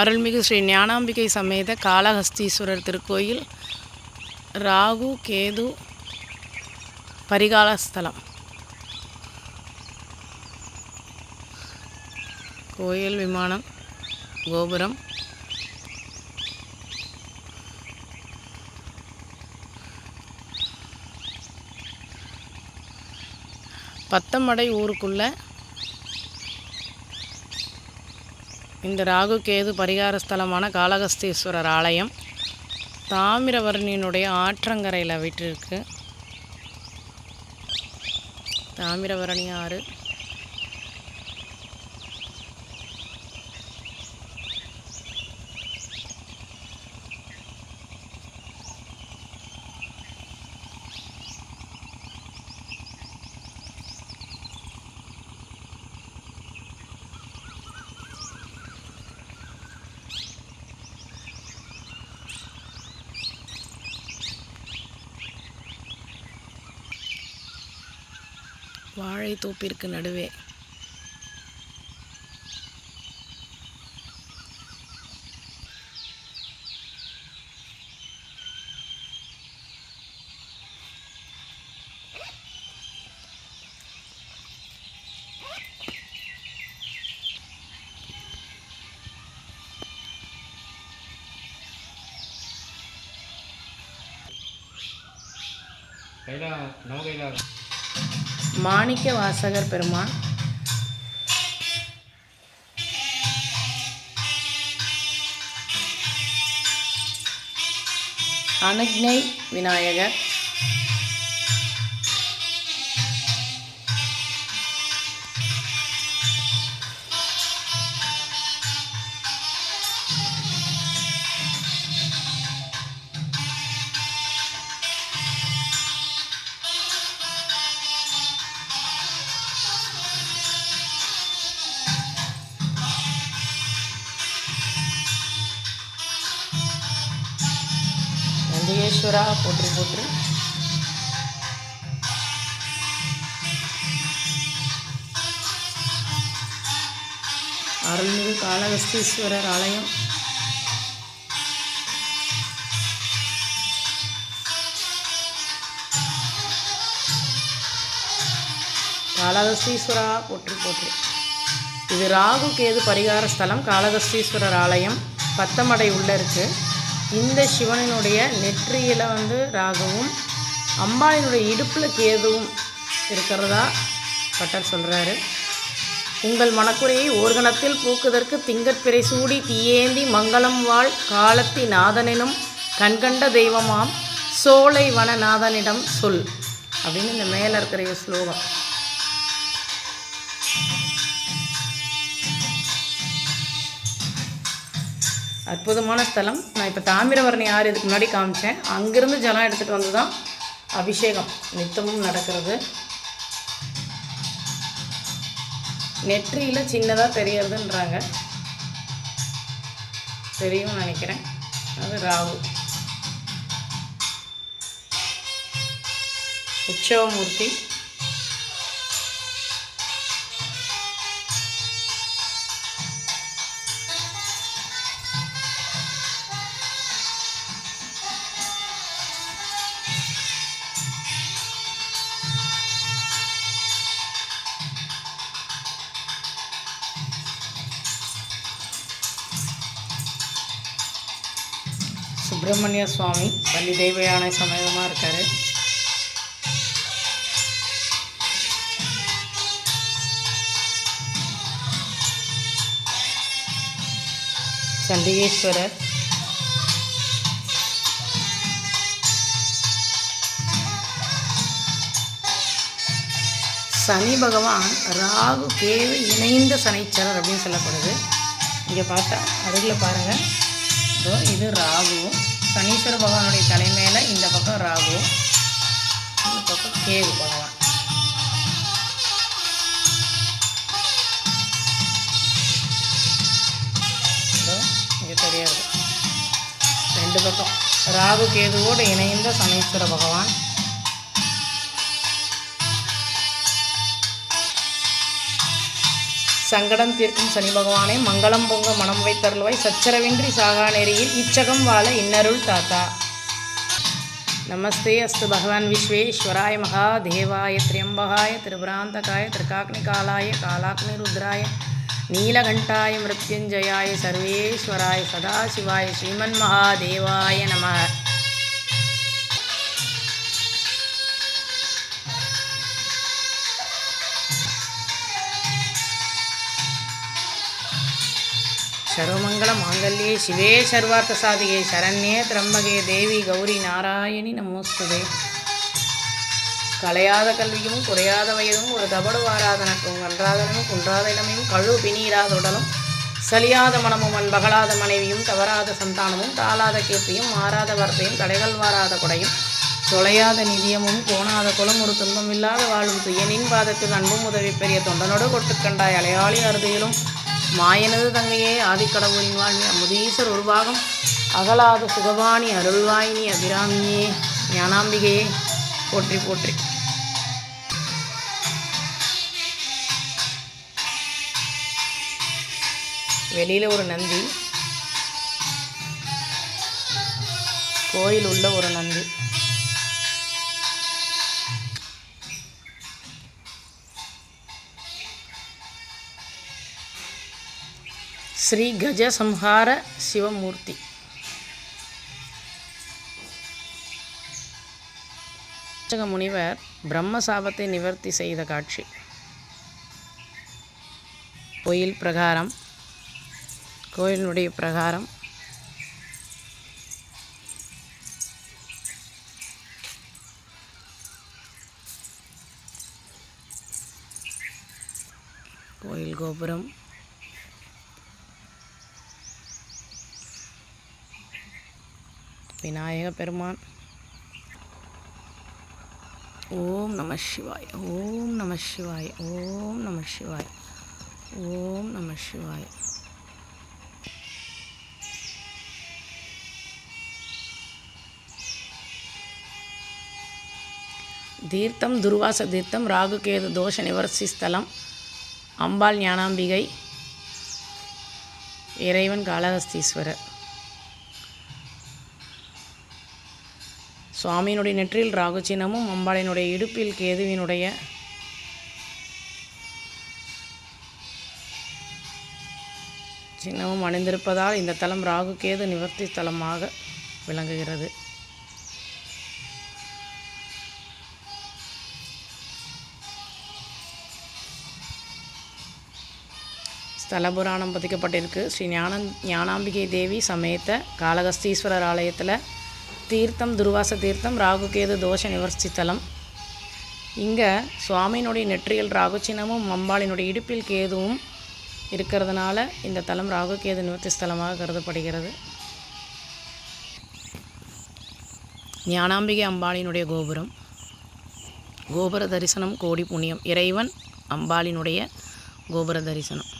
அருள்மிகு ஸ்ரீ ஞானாம்பிகை சமேத காளஹஸ்தீஸ்வரர் திருக்கோயில் ராகு கேது பரிகால ஸ்தலம். கோயில் விமானம் கோபுரம். பத்தமடை ஊருக்குள்ளே இந்த ராகு கேது பரிகார ஸ்தலமான காளகஸ்தீஸ்வரர் ஆலயம். தாமிரவரணியினுடைய ஆற்றங்கரையில் விட்டிருக்கு. தாமிரவரணி ஆறு. வாழை தோப்பிற்கு நடுவே. கைலா நவ கைலா மாணிக்க வாசகர் பெருமான் அனுக்னை விநாயகர். நந்திகேஸ்வரா போற்றி போற்றி அருள்மிகு காளகஸ்தீஸ்வரர் ஆலயம். காளகஸ்தீஸ்வரா போற்றி போற்று இது ராகு கேது பரிகார ஸ்தலம் காளகஸ்தீஸ்வரர் ஆலயம். பத்தமடை உள்ள இருக்குது இந்த சிவனினுடைய நெற்றியில் வந்து ராகவும் அம்பாளினுடைய இடுப்பில் கேதுவும் இருக்கிறதா பட்டர் சொல்கிறாரு உங்கள் மனக்குறையை ஓர்கணத்தில் பூக்குதற்கு திங்கட்பிறை சூடி தீயேந்தி மங்களம் வாழ் காலத்தி நாதனினும் கண்கண்ட தெய்வமாம் சோலை வனநாதனிடம் சொல் அப்படின்னு இந்த மேலே இருக்கிற ஸ்லோகம். அற்புதமான ஸ்தலம். நான் இப்போ தாமிரவரணி ஆறு இதுக்கு முன்னாடி காமிச்சேன். அங்கேருந்து ஜலம் எடுத்துகிட்டு வந்து தான் அபிஷேகம் நித்தமும் நடக்கிறது. நெற்றியில் சின்னதாக தெரியறதுன்றாங்க. தெரியும் நினைக்கிறேன். அது ராகு. உற்சவமூர்த்தி. சுப்பிரமணிய சுவாமி பள்ளி தெய்வ யானை சமேதமாக இருக்கார். சண்டிகேஸ்வரர். சனி பகவான் ராகு கேது இணைந்த சனைச்சரர் அப்படின்னு சொல்லப்படுது. இங்கே பார்த்தா அருகில் பாருங்கள் ஸோ இது ராகு. சனீஸ்வர பகவானுடைய தலைமையில் இந்த பக்கம் ராகு. இந்த பக்கம் கேது பகவான். இதோ இங்கே ரெண்டு பக்கம். ராகு கேதுவோடு இணைந்த சனீஸ்வர பகவான். சங்கடம் தீர்க்கும் சனி பகவானே மங்களம் பொங்க மனம் வைத்தருள்வாய். சச்சரவின்றி சாகா நெறியில் இச்சகம் வாழ இன்னருள் தாத்தா. நமஸ்தே அஸ்து பகவான் விஸ்வேஸ்வராய மகாதேவாய திரியம்பகாய திரிபுராந்தகாய திரிகாக்னிகாலாய காலாக்னி ருத்ராய நீலகண்டாய மிருத்யுஞ்சயாய சர்வேஸ்வராய சதாசிவாய ஸ்ரீமன் சர்வமங்கள மாங்கல்யே சிவே சர்வார்த்த சாதிகே சரண்யே திரம்பகே தேவி கௌரி நாராயணி நமோஸ்துதே. கலையாத கல்வியும் குறையாத வயதும் ஒரு தபடு வாராதனக்கும் கன்றாதனமும் குன்றாத இளமையும் கழு பிணீராத உடலும் சலியாத மனமும் அன்பகலாத மனைவியும் தவறாத சந்தானமும் தாளாத கீர்த்தியும் மாறாத வார்த்தையும் தடைகள் வாராத கொடையும் தொலையாத நிதியமும் கோணாத குலம் ஒரு துன்பம் இல்லாத வாழும் துயனின் பாதத்தில் அன்பும் உதவி பெரிய தொண்டனோடு கொட்டுக்கண்டாய் அலையாளி அறுதியிலும் மாயனது தங்கையே ஆதிக்கடவுளின் வாழ்வி அமுதீசர் ஒரு பாகம். அகலாத சுகவாணி அருள்வாயினி அபிராமியே ஞானாம்பிகையே போற்றி போற்றி. வெளியில் ஒரு நந்தி. கோயில் உள்ள ஒரு நந்தி. ஸ்ரீ கஜசம்ஹார சிவமூர்த்தி. அர்ச்சக முனிவர் பிரம்மசாபத்தை நிவர்த்தி செய்த காட்சி. கோயில் பிரகாரம் கோயிலினுடைய பிரகாரம். கோயில் கோபுரம். விநாயக பெருமான். ஓம் நம சிவாய் ஓம் நம சிவாய் ஓம் நம சிவாய் ஓம் நம சிவாய். தீர்த்தம் துர்வாச தீர்த்தம் ராகுகேது தோஷ நிவர்த்தி ஸ்தலம் அம்பாள் ஞானாம்பிகை இறைவன் காளஹஸ்தீஸ்வரர் சுவாமியினுடைய நெற்றியில் ராகு சின்னமும் அம்பாளினுடைய இடுப்பில் கேதுவினுடைய சின்னமும் அணிந்திருப்பதால் இந்த தலம் ராகு கேது நிவர்த்தி ஸ்தலமாக விளங்குகிறது. ஸ்தல புராணம் பதிக்கப்பட்டிருக்கு. ஸ்ரீ ஞான ஞானாம்பிகை தேவி சமேத்த காளகஸ்தீஸ்வரர் ஆலயத்தில் தீர்த்தம் துர்வாச தீர்த்தம் ராகுகேது தோஷ நிவர்த்தி தலம். இங்கே சுவாமியினுடைய நெற்றியில் ராகு சின்னமும் அம்பாளினுடைய இடுப்பில் கேதுவும் இருக்கிறதுனால இந்த தலம் ராகுகேது நிவர்த்தி ஸ்தலமாக கருதப்படுகிறது. ஞானாம்பிகை அம்பாளினுடைய கோபுரம். கோபுர தரிசனம் கோடி புண்ணியம். இறைவன் அம்பாளினுடைய கோபுர தரிசனம்.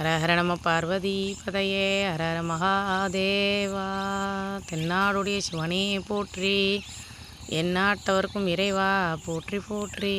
ஹரஹர நம பார்வதி பதையே ஹர மகாதேவா தென்னாடுடைய சிவனே போற்றி எந்நாட்டவர்க்கும் இறைவா போற்றி போற்றி.